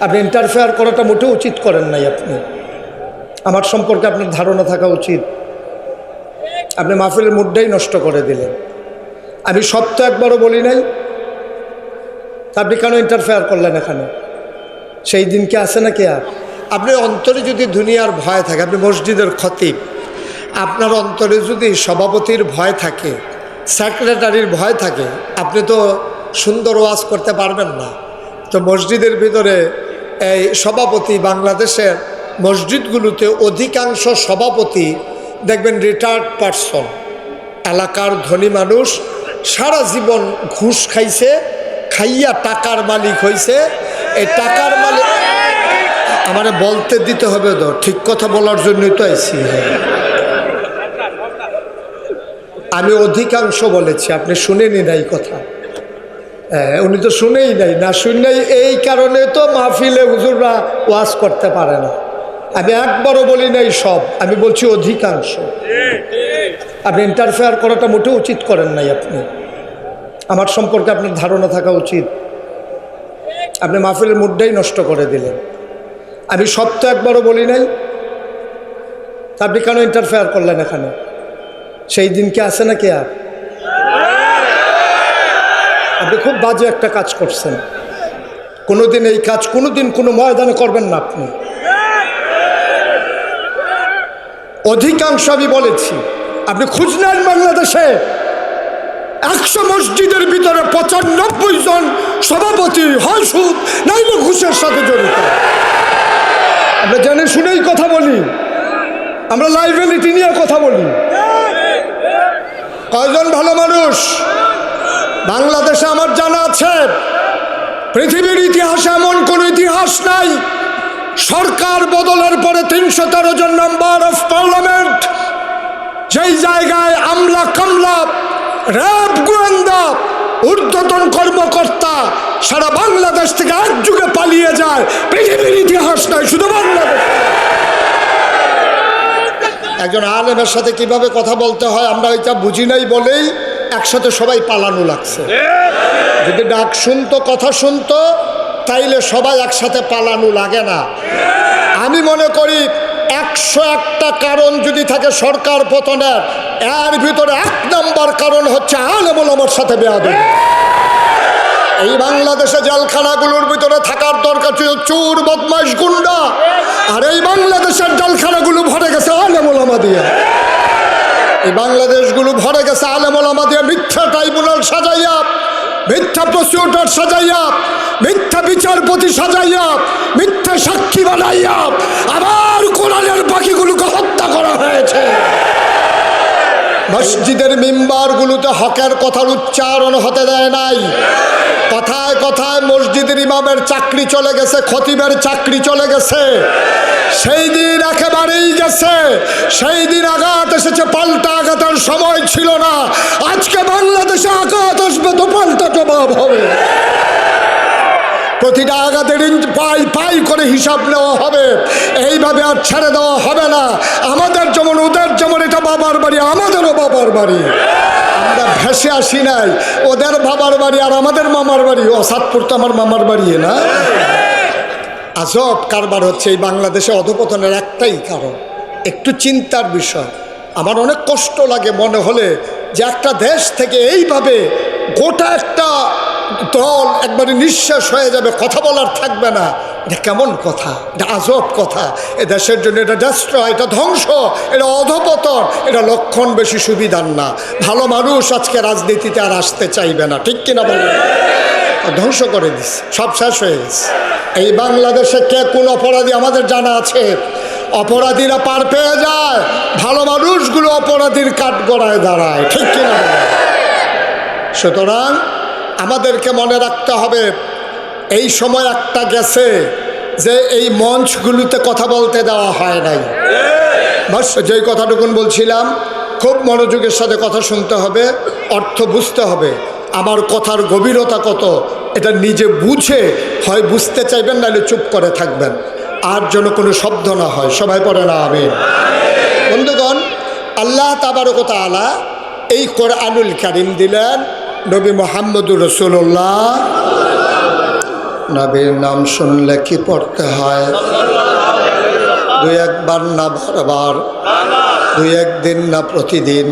আপনি ইন্টারফেয়ার করাটা মোটেও উচিত করেন নাই আপনি। আমার সম্পর্কে আপনার ধারণা থাকা উচিত। আপনি মাহফিলের মুডটাই নষ্ট করে দিলেন। আমি সব তো একবারও বলি নাই আপনি কেন ইন্টারফেয়ার করলেন এখানে? সেই দিন কি আছে নাকি আর? আপনি অন্তরে যদি দুনিয়ার ভয় থাকে, আপনি মসজিদের খতিব, আপনার অন্তরে যদি সভাপতির ভয় থাকে সেক্রেটারির ভয় থাকে, আপনি তো সুন্দর ওয়াজ করতে পারবেন না। তো মসজিদের ভিতরে এই সভাপতি বাংলাদেশের মসজিদগুলোতে অধিকাংশ সভাপতি দেখবেন রিটায়ার্ড পার্সন এলাকার ধনী মানুষ সারা জীবন ঘুষ খাইছে, খাইয়া টাকার মালিক হইছে। এই টাকার মালিক আমারে বলতে দিতে হবে তো, ঠিক কথা বলার জন্যই তো আইছি। আমি অধিকাংশ বলেছি, আপনি শুনেনি না এই কথা। উনি তো শুনেই নাই, না শুনেই এই কারণে তো মাহফিলে হুজুররা ওয়াজ করতে পারে না। আমি একবারও বলি নাই সব, আমি বলছি অধিকাংশ। আপনি ইন্টারফেয়ার করাটা মোটেও উচিত করেন নাই আপনি। আমার সম্পর্কে আপনার ধারণা থাকা উচিত। আপনি মাহফিলের মুডটাই নষ্ট করে দিলেন। আমি সব তো একবারও বলি নাই। আপনি কেন ইন্টারফেয়ার করলেন এখানে? সেই দিন কি আছে নাকি আর? আপনি খুব বাজে একটা কাজ করছেন। কোনোদিন এই কাজ, কোনোদিন কোনো ময়দানে করবেন না আপনি। অধিকাংশ আমি বলেছি, আপনি খুঁজ নেন বাংলাদেশে। একশো মসজিদের ভিতরে পঁচানব্বই জন সভাপতি হয় সুদ নাইলে ঘুষের সাথে জড়িত। আমরা জেনে শুনেই কথা বলি। আমরা লাইবিলিটি নিয়ে কথা বলি। কয়জন ভালো মানুষ? বাংলাদেশে আমার জানা আছে, পৃথিবীর ইতিহাসে এমন কোন ইতিহাস নাই। সরকার বদলের পরে তিনশো তেরো জন নাম্বার অফ পার্লামেন্ট যেই জায়গায় আমলা কামলা, র্যাব গোয়েন্দা, ঊর্ধ্বতন কর্মকর্তা সারা বাংলাদেশ থেকে এক যুগে পালিয়ে যায়। পৃথিবীর ইতিহাস নয় শুধু বাংলাদেশ। একজন আলেমের সাথে কীভাবে কথা বলতে হয় আমরা ওইটা বুঝি নাই বলেই একসাথে সবাই পালানো লাগছে। যদি ডাক শুনতো, কথা শুনতো, তাইলে সবাই একসাথে পালানো লাগে না। আমি মনে করি একশো একটা কারণ যদি থাকে সরকার পতনের, এর ভিতরে এক নম্বর কারণ হচ্ছে আলেমুল আমার সাথে বেয়াদবি। এই বাংলাদেশে জেলখানাগুলোর ভিতরে থাকার দরকার ছিল চোর, বদমাইশ, গুন্ডা। আর এই বাংলাদেশের জেলখানাগুলো ভরে গেছে আলেমুলামা দিয়ে। এই বাংলাদেশগুলো ভরে গেছে আলেমুলামা দিয়ে মিথ্যা ট্রাইব্যুনাল সাজাইয়া, মিথ্যা প্রসিকিউটর সাজাইয়া, মিথ্যা বিচারপতি সাজাইয়া, মিথ্যা সাক্ষী বানাইয়া, আবার কোরআনের পাখিগুলোকে হত্যা করা হয়েছে। মসজিদের মিম্বারগুলোতে হকের কথার উচ্চারণ হতে দেয় নাই। কথায় কথায় মসজিদের ইমামের চাকরি চলে গেছে, খতিবের চাকরি চলে গেছে। সেই দিন একেবারেই গেছে। সেই দিন আঘাত এসেছে, পাল্টা আঘাতের সময় ছিল না। আজকে বাংলাদেশে আঘাত আসবে তো পাল্টা জবাব হবে। প্রতিটা আঘাতের পাই পাই করে হিসাব নেওয়া হবে। এইভাবে আর ছেড়ে দেওয়া হবে না। আমাদের যেমন ওদের যেমন এটা বাবার বাড়ি, আমাদেরও বাবার বাড়ি। আমরা ভেসে আসি নাই। ওদের বাবার বাড়ি আর আমাদের মামার বাড়ি। ও সাতপুর তো আমার মামার বাড়ি না? আজব কারবার হচ্ছে এই বাংলাদেশে অধপতনের একটাই কারণ। একটু চিন্তার বিষয়। আমার অনেক কষ্ট লাগে মনে হলে যে একটা দেশ থেকে এইভাবে গোটা একটা দল একবারে নিঃশ্বাস হয়ে যাবে, কথা বলার থাকবে না। এটা কেমন কথা? এটা আজব কথা। এ দেশের জন্য এটা ডেস্ট্রয় এটা ধ্বংস, এটা অধপতন, এটা লক্ষণ বেশি সুবিধার না। ভালো মানুষ আজকে রাজনীতিতে আর আসতে চাইবে না, ঠিক কিনা বলবেন ধ্বংস করে দিচ্ছে সব শেষ হয়ে গেছে। এই বাংলাদেশে কে কোন অপরাধী আমাদের জানা আছে? অপরাধীরা পার পেয়ে যায়, ভালো মানুষগুলো অপরাধীর কাঠ গড়ায় দাঁড়ায়, ঠিক কিনা? সুতরাং আমাদেরকে মনে রাখতে হবে, এই সময় একটা গেছে যে এই মঞ্চগুলোতে কথা বলতে দেওয়া হয় নাই। বাস, যেই কথাটুকুন বলছিলাম, খুব মনোযোগের সাথে কথা শুনতে হবে, অর্থ বুঝতে হবে। আমার কথার গভীরতা কত, এটা নিজে বুঝে হয় বুঝতে চাইবেন, নাহলে চুপ করে থাকবেন। আর যেন কোনো শব্দ না হয়। সবাই পড়ে না আমি বন্ধুগণ, আল্লাহ তাবারকতা আলা এই কোরআনুল কারিম দিলেন নবী মোহাম্মদুর রসুল্লাহ নবীর নাম শুনলে কি পড়তে হয়? দুই একবার না বারবার? দুই একদিন না প্রতিদিন?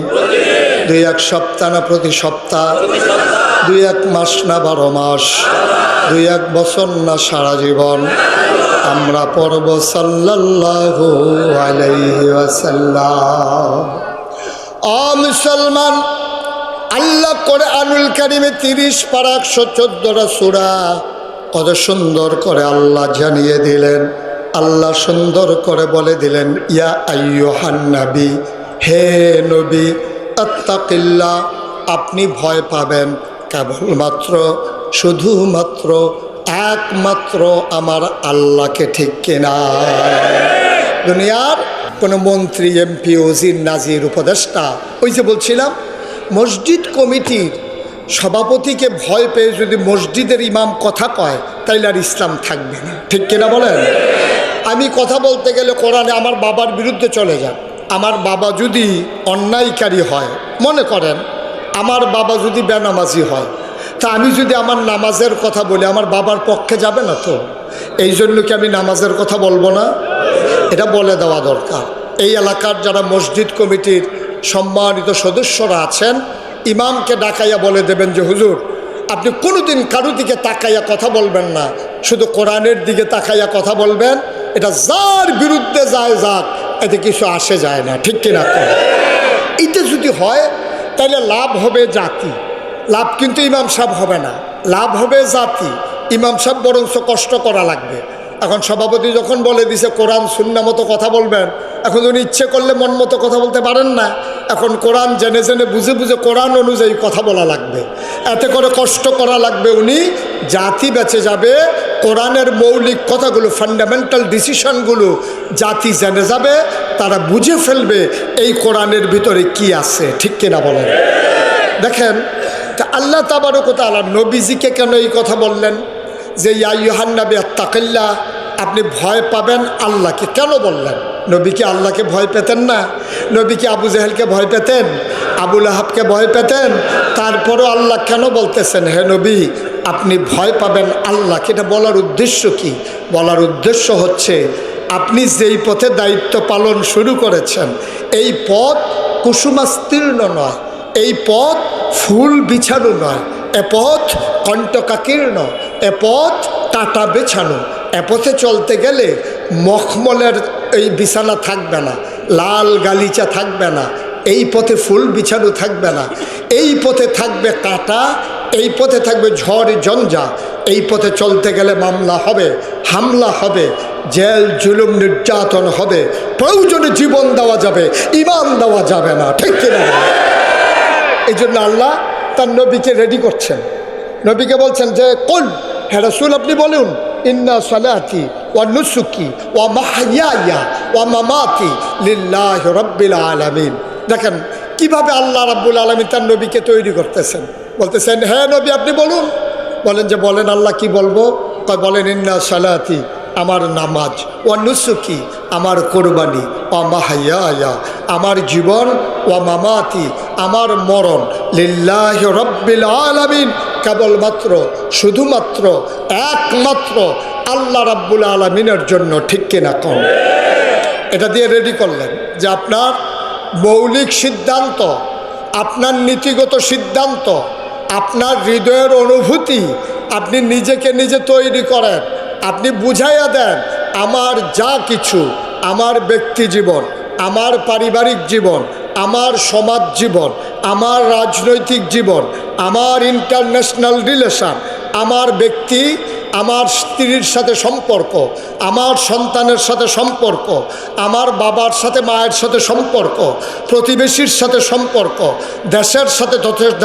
দুই এক সপ্তাহ না প্রতি সপ্তাহ? দুই এক মাস না বারো মাস? দুই এক বছর না সারা জীবন? আমরা পড়ব সাল্লাল্লাহু আলাইহি ওয়াসাল্লাম। মুসলমান আল্লাহ করে আনুল কারিমে তিরিশ পারা একশো চোদ্দটা সুরা কত সুন্দর করে আল্লাহ জানিয়ে দিলেন। আল্লাহ সুন্দর করে বলে দিলেন, ইয়া আইয়ুহান নবী, হে নবী, আত্তাকিল্লা, আপনি ভয় পাবেন। কেবলমাত্র, শুধুমাত্র, একমাত্র আমার আল্লাহকে ঠিক কেনা। দুনিয়ার কোনো মন্ত্রী, এমপি ওজির নাজির, উপদেষ্টা, ওই যে বলছিলাম মসজিদ কমিটির সভাপতিকে ভয় পেয়ে যদি মসজিদের ইমাম কথা কয়, তাইলে আর ইসলাম থাকবে না। ঠিক কিনা বলেন? আমি কথা বলতে গেলে কোরআনে আমার বাবার বিরুদ্ধে চলে যান। আমার বাবা যদি অন্যায়কারী হয়, মনে করেন, আমার বাবা যদি বেনামাজি হয়, তা আমি যদি আমার নামাজের কথা বলি, আমার বাবার পক্ষে যাবে না তো? এই জন্য কি আমি নামাজের কথা বলব না? এটা বলে দেওয়া দরকার। এই এলাকার যারা মসজিদ কমিটির সম্মানিত সদস্যরা আছেন, ইমামকে ডাকাইয়া বলে দেবেন যে, হুজুর, আপনি কোনোদিন কারও দিকে তাকাইয়া কথা বলবেন না। শুধু কোরআনের দিকে তাকাইয়া কথা বলবেন। এটা যার বিরুদ্ধে যায় যাক, এতে কিছু আসে যায় না। ঠিক কিনা এইটা যদি হয় তাহলে লাভ হবে জাতি। লাভ কিন্তু ইমাম সাহেব হবে না। লাভ হবে জাতি। ইমাম সাহেব বরঞ্চ কষ্ট করা লাগবে। এখন সভাপতি যখন বলে দিছে, কোরআন শূন্য মতো কথা বলবেন, এখন উনি ইচ্ছে করলে মন মতো কথা বলতে পারেন না। এখন কোরআন জেনে জেনে বুঝে বুঝে কোরআন অনুযায়ী কথা বলা লাগবে। এতে করে কষ্ট করা লাগবে উনি। জাতি বেঁচে যাবে, কোরআনের মৌলিক কথাগুলো ফান্ডামেন্টাল ডিসিশনগুলো জাতি জেনে যাবে, তারা বুঝে ফেলবে এই কোরআনের ভিতরে কি আছে। ঠিক কিনা বলেন? দেখেন আল্লাহ তাবারক তালা নবীজিকে কেন এই কথা বললেন? যে ইয়াহান্নাবি আত্মাকাল্লা আপনি ভয় পাবেন আল্লাহকে। কেন বললেন? নবীকে আল্লাহকে ভয় পেতেন না। নবীকে আবু জাহেলকে ভয় পেতেন আবুল আহাবকে ভয় পেতেন। তারপরও আল্লাহ কেন বলতেছেন, হে নবী, আপনি ভয় পাবেন আল্লাহকে? এটা বলার উদ্দেশ্য কি? বলার উদ্দেশ্য হচ্ছে, আপনি যেই পথে দায়িত্ব পালন শুরু করেছেন, এই পথ কুসুমাস্তীর্ণ নয়, এই পথ ফুল বিছানো নয়, এ পথ কণ্টকাকীর্ণ। এ পথ টাটা বেছানো। এ পথে চলতে গেলে মখমলের এই বিছানা থাকবে না, লাল গালিচা থাকবে না, এই পথে ফুল বিছানো থাকবে না। এই পথে থাকবে কাটা, এই পথে থাকবে ঝড় জঞ্জা। এই পথে চলতে গেলে মামলা হবে, হামলা হবে, জেল জুলুম নির্যাতন হবে, প্রয়োজনে জীবন দেওয়া যাবে, ইমান দেওয়া যাবে না, ঠিক কিনা? এই জন্য আল্লাহ তার নবীকে রেডি করছেন। নবীকে বলছেন যে কোন হ্যাঁ রসুল, আপনি বলুন, ইন্না সালাতি ওয়া নুসুকি ওয়া মাহাইয়া ওয়া মামাতি লিল্লাহ রব্বিল আলামিন। দেখেন, কীভাবে আল্লাহ রাব্বুল আলমিন তার নবীকে তৈরি করতেছেন। বলতেছেন হ্যাঁ নবী, আপনি বলুন। বলেন যে, বলেন, আল্লাহ কি বলব? কয়, বলেন, ইন্না সালাতি, আমার নামাজ ও নুসুকি, আমার কোরবানি ও মাহাইয়া আমার জীবন ও মামাতি, আমার মরণ, লিল্লাহ রব্বিল আলামিন। কেবলমাত্র শুধুমাত্র, একমাত্র আল্লাহ রাব্বুল আলমিনের জন্য, ঠিক কিনা কম? এটা দিয়ে রেডি করলেন যে আপনার মৌলিক সিদ্ধান্ত, আপনার নীতিগত সিদ্ধান্ত, আপনার হৃদয়ের অনুভূতি আপনি নিজেকে নিজে তৈরি করেন, আপনি বুঝাইয়া দেন, আমার যা কিছু, আমার ব্যক্তি জীবন, আমার পারিবারিক জীবন আমার সমাজ জীবন, আমার রাজনৈতিক জীবন, আমার ইন্টারন্যাশনাল রিলেশন আমার ব্যক্তি, আমার স্ত্রীর সাথে সম্পর্ক, আমার সন্তানের সাথে সম্পর্ক, আমার বাবার সাথে মায়ের সাথে সম্পর্ক, প্রতিবেশীর সাথে সম্পর্ক, দেশের সাথে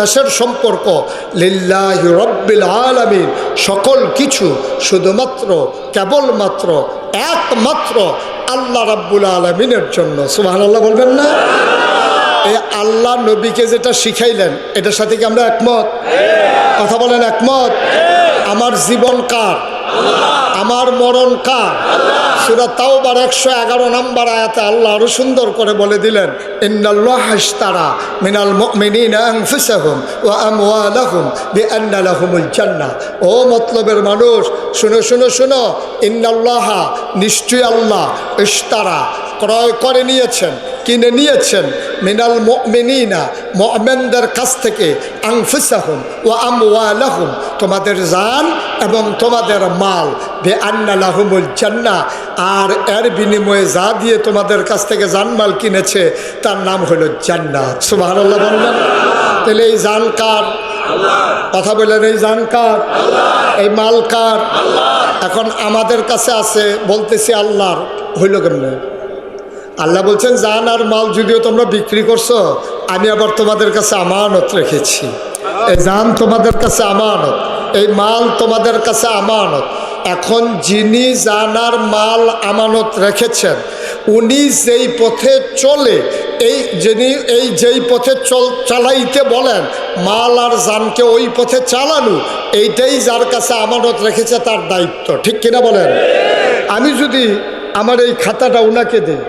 দেশের সম্পর্ক, লিল্লাহ রব্বিল আলমিন, সকল কিছু শুধুমাত্র, কেবলমাত্র, একমাত্র আল্লাহ রাব্বুল আলমিনের জন্য। সুবাহ আল্লাহ বলবেন না? এই আল্লাহ নবীকে যেটা শিখাইলেন, এটার সাথে কি আমরা একমত? কথা বলেন একমত? আমার জীবন কার? আমার মরণ কার? সুরা তাওবার একশো এগারো নম্বর আয়াতে আল্লাহ আরও সুন্দর করে বলে দিলেন, ইন্নাল্লাহ ইশতারা মিনাল মুমিনিনা আনফুসাহুম ওয়া আমওয়ালাহুম বিআন্না লাহুমুল জান্নাহ। ও মতলবের মানুষ, শুনো শুনো শুনো, ইন্নাল্লাহ, নিশ্চয়ই আল্লাহ ইশতারা ক্রয় করে নিয়েছেন, কিনে নিয়েছেন, মিনাল মুমিনিনা, মুমিনদের কাছ থেকে আনফুসাহুম ওয়া আমওয়ালাহুম, তোমাদের জান এবং তোমাদের মাল বে আন্না লাহুমুল জান্নাহ, আর এর বিনিময়ে যা দিয়ে তোমাদের কাছ থেকে জানমাল কিনেছে, তার নাম হলো জান্নাত। সুবহানাল্লাহ বললেন। তাহলে এই জান কার? কথা বললেন, এই জান কার? এই মাল কার? এখন আমাদের কাছে আছে, বলতেছি আল্লাহর, হইল কেমনে? আল্লাহ বলছেন, জান আর মাল যদিও তোমরা বিক্রি করছ, আমি আবার তোমাদের কাছে আমানত রেখেছি। এই জান তোমাদের কাছে আমানত, এই মাল তোমাদের কাছে আমানত। এখন যিনি জানার মাল আমানত রেখেছেন, উনি যেই পথে চলে, এই যিনি, এই যেই পথে চল, চালাইতে বলেন, মাল আর জানকে ওই পথে চালানো, এইটাই যার কাছে আমানত রেখেছে তার দায়িত্ব। ঠিক কিনা বলেন? আমি যদি আমার এই খাতাটা ওনাকে দিই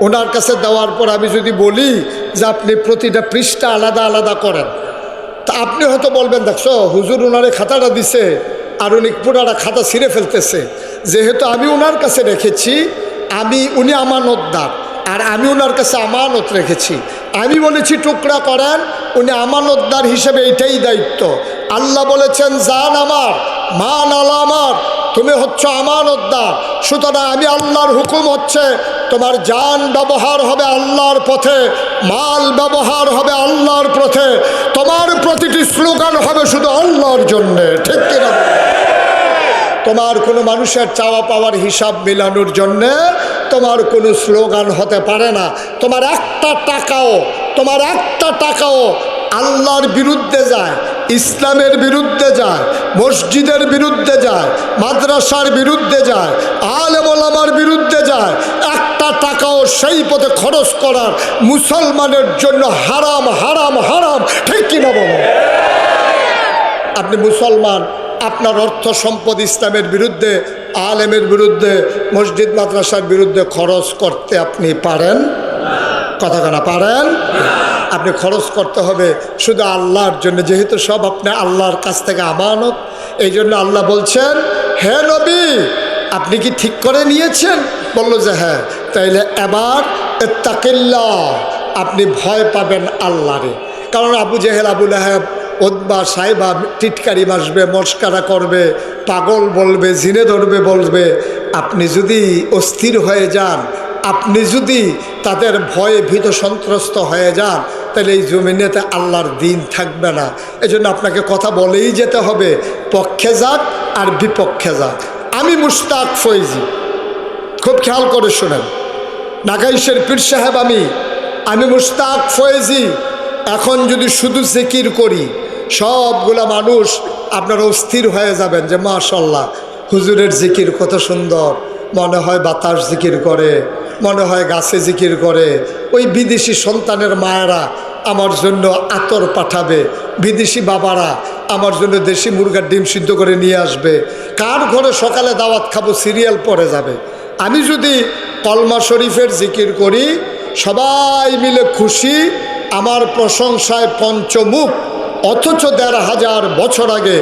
ওনার কাছে দেওয়ার পর আমি যদি বলি যে আপনি প্রতিটা পৃষ্ঠা আলাদা আলাদা করেন, তা আপনি হয়তো বলবেন, দেখছ, হুজুর ওনারে খাতাটা দিছে আর উনি পুরাটা খাতা ছিঁড়ে ফেলতেছে। যেহেতু আমি ওনার কাছে রেখেছি, আমি, উনি আমানতদার আর আমি ওনার কাছে আমানত রেখেছি। আমি বলেছি, টুকরা করেন, উনি আমানতদার হিসেবে এটাই দায়িত্ব। আল্লাহ বলেছেন, জান আমার, মান আলা আমার। তুমি হচ্ছে আমানতদার সুতরাং আমি আল্লাহর হুকুম হচ্ছে, তোমার যান ব্যবহার হবে আল্লাহর পথে, মাল ব্যবহার হবে আল্লাহর পথে, তোমার প্রতিটি স্লোগান হবে শুধু আল্লাহর জন্যে, ঠিক কিনা তোমার কোনো মানুষের চাওয়া পাওয়ার হিসাব মিলানোর জন্যে তোমার কোনো স্লোগান হতে পারে না। তোমার একটা টাকাও, তোমার একটা টাকাও আল্লাহর বিরুদ্ধে যায়। ইসলামের বিরুদ্ধে যায়, মসজিদের বিরুদ্ধে যায়, মাদ্রাসার বিরুদ্ধে যায়, আলেমলামার বিরুদ্ধে যায়, একটা টাকাও সেই পথে খরচ করার মুসলমানের জন্য হারাম হারাম হারাম, ঠিক কিনা বলো? আপনি মুসলমান, আপনার অর্থ সম্পদ ইসলামের বিরুদ্ধে, আলেমের বিরুদ্ধে, মসজিদ, মাদ্রাসার বিরুদ্ধে খরচ করতে আপনি পারেন। কথা কেনা পারেন? আপনি খরচ করতে হবে শুধু আল্লাহর জন্য, যেহেতু সব আপনি আল্লাহর কাছ থেকে আমানত। এই জন্য আল্লাহ বলছেন, হে নবী, আপনি কি ঠিক করে নিয়েছেন? বলল যে হ্যাঁ। তাইলে এবার তাকিল্লা আপনি ভয় পাবেন আল্লাহরে। কারণ আবু জেহেল আবুল আহেব ওদবা সাহেবা টিটকারি মাসবে মস্কারা করবে, পাগল বলবে, জিনে ধরবে বলবে। আপনি যদি অস্থির হয়ে যান আপনি যদি তাদের ভয়ে ভীত সন্ত্রস্ত হয়ে যান, তাহলে এই জমিনেতে আল্লাহর দিন থাকবে না। এজন্য আপনাকে কথা বলেই যেতে হবে, পক্ষে যাক আর বিপক্ষে যাক। আমি মুশতাক ফৈজি। খুব খেয়াল করে শোনেন। নাগাইশের পীর সাহেব আমি। আমি মুশতাক ফয়েজি এখন যদি শুধু জিকির করি, সবগুলা মানুষ আপনারা অস্থির হয়ে যাবেন যে মাশাল্লাহ, হুজুরের জিকির কত সুন্দর। মনে হয় বাতাস জিকির করে। মনে হয় গাছে জিকির করে, ওই বিদেশি সন্তানের মায়েরা আমার জন্য আতর পাঠাবে, বিদেশি বাবারা আমার জন্য দেশি মুরগার ডিম সিদ্ধ করে নিয়ে আসবে, কার ঘরে সকালে দাওয়াত খাব, সিরিয়াল পরে যাবে। আমি যদি কলমা শরীফের জিকির করি, সবাই মিলে খুশি, আমার প্রশংসায় পঞ্চমুখ। অথচ দেড় হাজার বছর আগে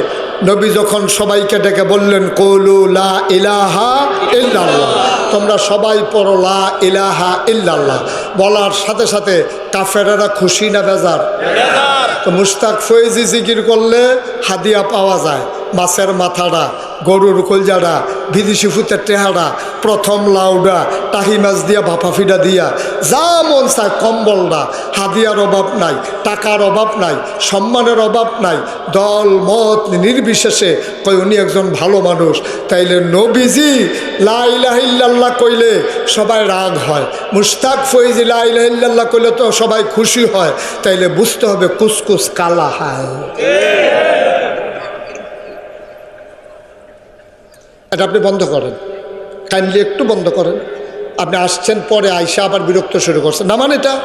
নবী যখন সবাইকে ডেকে বললেন, কৌলু লা ইলাহা তোমরা সবাই পড়ো লা ইলাহা বলার সাথে সাথে কাফেরারা খুশি না বেজার? তো মুস্তাক ফয়েজি জিকির করলে হাদিয়া পাওয়া যায়। মাছের মাথাটা গরুর কলজাটা বিদেশি ফুতের টেহারা প্রথম লাউডা, টাহি মাছ দিয়া ভাপাফিডা দিয়া, যা মন চায় কম্বলটা হাদিয়ার অভাব নাই, টাকার অভাব নাই, সম্মানের অভাব নাই, দল, মত নির্বিশেষে কই উনি একজন ভালো মানুষ। তাইলে নবীজি লাইলাহিল্লাহ কইলে সবাই রাগ হয়। মুস্তাক ফৈজি লাইলাহিল্লাহ কইলে তো সবাই খুশি হয়। তাইলে বুঝতে হবে কুসকুস কালা হয়। এটা আপনি বন্ধ করেন। কাইন্ডলি একটু বন্ধ করেন। আপনি আসছেন, পরে আইসা আবার বিরক্ত শুরু করছেন। না মানে এটা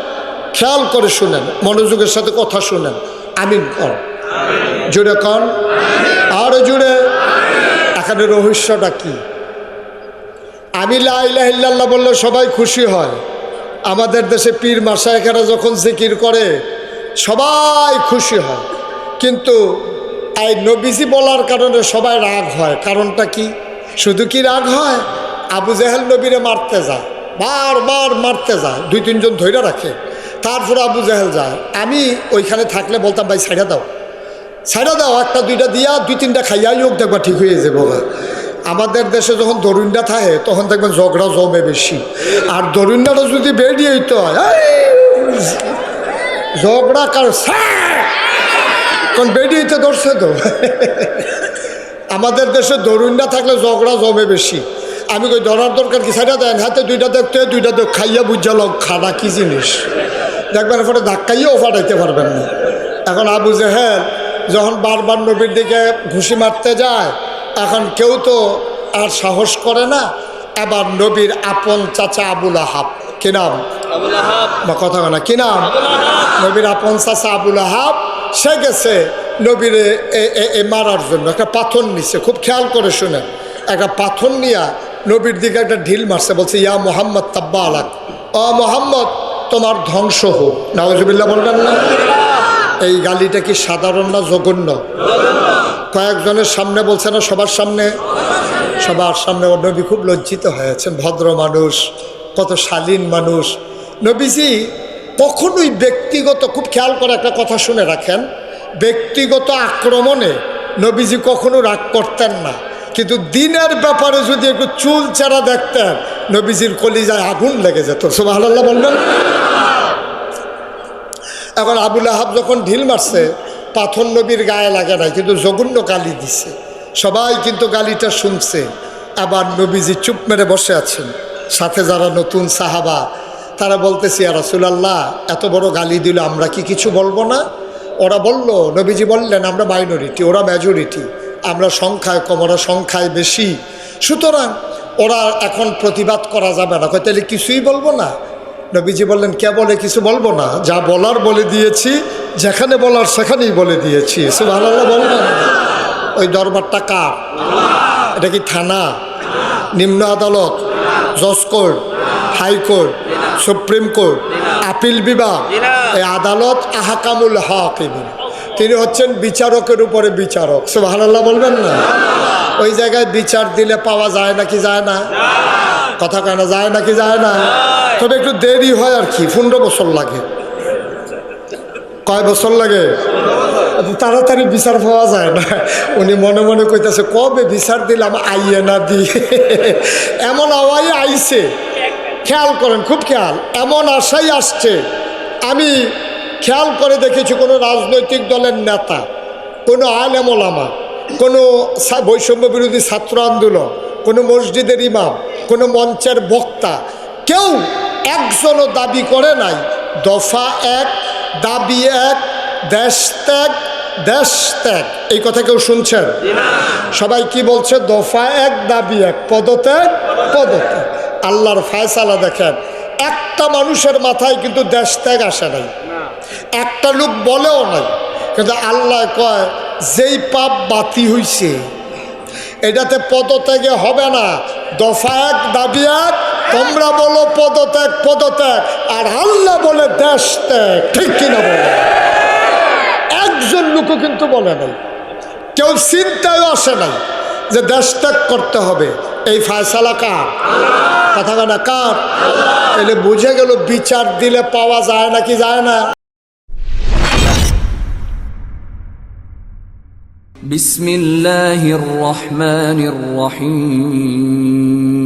খেয়াল করে শুনেন, মনোযোগের সাথে কথা শুনেন। আমিন কর। জুড়ে কন। আরও জুড়ে এখানে রহস্যটা কি? আমি লাইল্লাহ বললে সবাই খুশি হয়। আমাদের দেশে পীর মাসায়কেরা যখন জিকির করে, সবাই খুশি হয়। কিন্তু এই নবীজি বলার কারণে সবাই রাগ হয়। কারণটা কি? শুধু কি রাগ হয়? আবু জাহেল নবীরে মারতে যায়। বারবার মারতে যায়। দুই তিনজন ধৈর্য রাখে। তারপরে আবু জাহেল যায়। আমি ওইখানে থাকলে বলতাম ভাই ছাইড়া দাও। ছাইড়া দাও একটা দুইটা দিয়া দুই তিনটা খাইয়াই হোক দেখবা ঠিক হয়ে যাব আমাদের দেশে যখন দরুণটা থাকে তখন দেখবেন ঝগড়া জমে বেশি। আর দরুণটা যদি বেরিয়ে তো এই, ঝগড়া কার কারণ বেরিয়েতে ধরছে তো। আমাদের দেশে দরুণটা থাকলে ঝগড়া জমে বেশি। আমি কই ধরার দরকার কি? সেটা দেন হাতে দুইটা দেখতে দুইটা দেখ খাইয়া বুঝা লোক খানা কি জিনিস? দেখবেন এরপরে ধাক্কাইয়াও ফাটাইতে পারবেন না। এখন আবু জেহেল যখন বারবার নবীর দিকে ঘুষি মারতে যায় এখন কেউ তো আর সাহস করে না এবার নবীর আপন চাচা আবুল আহাব। কি নাম? বা কথা না কি নাম? নবীর আপন চাচা আবুল আহাব সে গেছে নবীর এ মারার জন্য। একটা পাথর নিছে, খুব খেয়াল করে শুনে একটা পাথর নিয়া নবীর দিকে একটা ঢিল মারছে, বলছে, ইয়া মোহাম্মদ তাব্বা আলাক অ মোহাম্মদ, তোমার ধ্বংস হোক। নওয়াজবিল্লা বলবেন না? এই গালিটা কি সাধারণ না জঘন্য? কয়েকজনের সামনে বলছে না সবার সামনে? সবার সামনে নবী খুব লজ্জিত হয়েছেন ভদ্র মানুষ, কত শালীন মানুষ। নবীজি কখনোই ব্যক্তিগত খুব খেয়াল করে একটা কথা শুনে রাখেন। ব্যক্তিগত আক্রমণে নবীজি কখনো রাগ করতেন না। কিন্তু দিনের ব্যাপারে যদি একটু চুল চারা দেখতেন, নবীজির কলিজায় আগুন লেগে যেত। সুবাহ বললেন এখন আবুল আহাব যখন ঢিল মারছে, পাথর নবীর গায়ে লাগে নাই, কিন্তু জঘন্য গালি দিছে। সবাই কিন্তু গালিটা শুনছে। আবার নবীজি চুপ মেরে বসে আছেন। সাথে যারা নতুন সাহাবা, তারা বলতেছি আর রাসুলাল্লাহ, এত বড় গালি দিল আমরা কি কিছু বলব না? ওরা বলল, নবীজি বললেন, আমরা মাইনরিটি ওরা মেজরিটি আমরা সংখ্যায় কম, ওরা সংখ্যায় বেশি। সুতরাং ওরা এখন প্রতিবাদ করা যাবে না। কয়, তাহলে কিছুই বলব না? নবীজি বললেন, কে বলে কিছু বলব না? যা বলার বলে দিয়েছি, যেখানে বলার সেখানেই বলে দিয়েছি। সে সুবহানাল্লাহ বলবেন? ওই দরবারটা কার? এটা কি থানা? নিম্ন আদালত? জজ court high court supreme court appeal বিভাগ, এই আদালত আহাকামুল হক তিনি হচ্ছেন বিচারকের উপরে বিচারক। সুবহানাল্লাহ বলবেন না? ওই জায়গায় বিচার দিলে পাওয়া যায় নাকি যায় না? কথা কেন যায় নাকি যায় না? তবে একটু দেরি হয় আর কি, পনেরো বছর লাগে। কয় বছর লাগে? তাড়াতাড়ি বিচার পাওয়া যায় না। উনি মনে মনে কইতেছে, কবে বিচার দিলাম? আইয়ে না দি। এমন আওয়াই আইছে। খেয়াল করেন, খুব খেয়াল। এমন আশাই আসছে। আমি খেয়াল করে দেখেছি কোনো রাজনৈতিক দলের নেতা, কোনো আলেমলামা কোনো বৈষম্য বিরোধী ছাত্র আন্দোলন, কোনো মসজিদের ইমাম, কোনো মঞ্চের বক্তা, কেউ একজনও দাবি করে নাই। দফা এক, দাবি এক দেশ ত্যাগ দেশ ত্যাগ এই কথা কেউ শুনছেন? সবাই কি বলছে? দফা এক, দাবি এক। পদত্যাগ পদত্যাগ। আল্লাহর ফায়সালা দেখেন। একটা মানুষের মাথায় কিন্তু দেশ ত্যাগ আসে নাই। একটা লোক বলেও নাই। কিন্তু আল্লাহ কয়, যেই পাপ বাতি হইছে, এটাতে পদত্যাগে হবে না। দফা এক, দাবি এক। তোমরা বলো পদত্যাগ পদত্যাগ। আর আল্লাহ বলে দেশ ত্যাগ ঠিক কিনা বলে? লোকও কিন্তু বলে নাই। কেউ চিন্তায় আসে নাই যে দেশ ত্যাগ করতে হবে। এই ফায়সালা কার? কথা কানা কার? এলে বুঝে গেল বিচার দিলে পাওয়া যায় নাকি যায় না। বিসমিল্লাহির রহমানির রহিম।